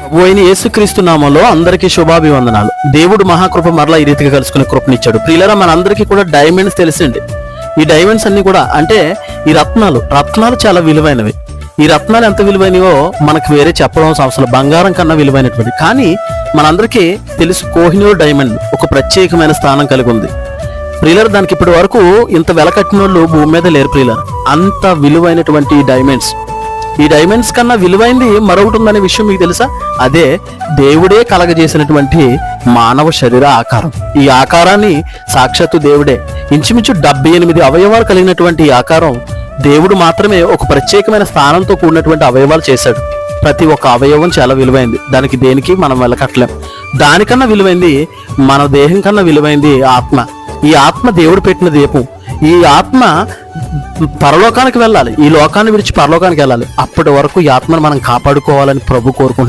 ప్రభు అయిన యేసుక్రీస్తు నామంలో అందరికీ శుభాభివందనాలు. దేవుడు మహాకృప మరలా ఈ రీతిగా కలుసుకునే కృపనిచ్చాడు. ప్రియులరా మనందరికీ కూడా డైమండ్స్ తెలిసిండి ఈ డైమండ్స్ అన్ని కూడా అంటే ఈ రత్నాలు రత్నాలు చాలా విలువైనవి. ఈ రత్నాలు ఎంత విలువైనవో మనకు వేరే చెప్పడం అవసరం బంగారం కన్నా విలువైనటువంటి. కానీ మనందరికీ తెలుసు కోహినూర్ డైమండ్ ఒక ప్రత్యేకమైన స్థానం కలిగి ఉంది. ప్రియులర్ దానికి ఇప్పటి వరకు ఇంత వెల కట్టిన వాళ్ళు భూమి మీద లేరు ప్రియులర్. అంత విలువైనటువంటి డైమండ్స్. ఈ డైమండ్స్ కన్నా విలువైంది మరొకటి ఉందనే విషయం మీకు తెలుసా? అదే దేవుడే కలగజేసినటువంటి మానవ శరీర ఆకారం. ఈ ఆకారాన్ని సాక్షాత్తు దేవుడే. ఇంచుమించు డెబ్బై ఎనిమిది అవయవాలు కలిగినటువంటి ఈ ఆకారం దేవుడు మాత్రమే ఒక ప్రత్యేకమైన స్థానంతో కూడినటువంటి అవయవాలు చేశాడు. ప్రతి ఒక్క అవయవం చాలా విలువైంది. దానికి దేనికి మనం వెళ్ళకట్లేం. దానికన్నా విలువైంది మన దేహం కన్నా విలువైంది ఆత్మ. ఈ ఆత్మ దేవుడు పెట్టిన దీపం. ఈ ఆత్మ పరలోకానికి వెళ్ళాలి. ఈ లోకాన్ని విడిచి పరలోకానికి వెళ్ళాలి. అప్పటి వరకు ఈ ఆత్మను మనం కాపాడుకోవాలని ప్రభు కోరుకుంటున్నాడు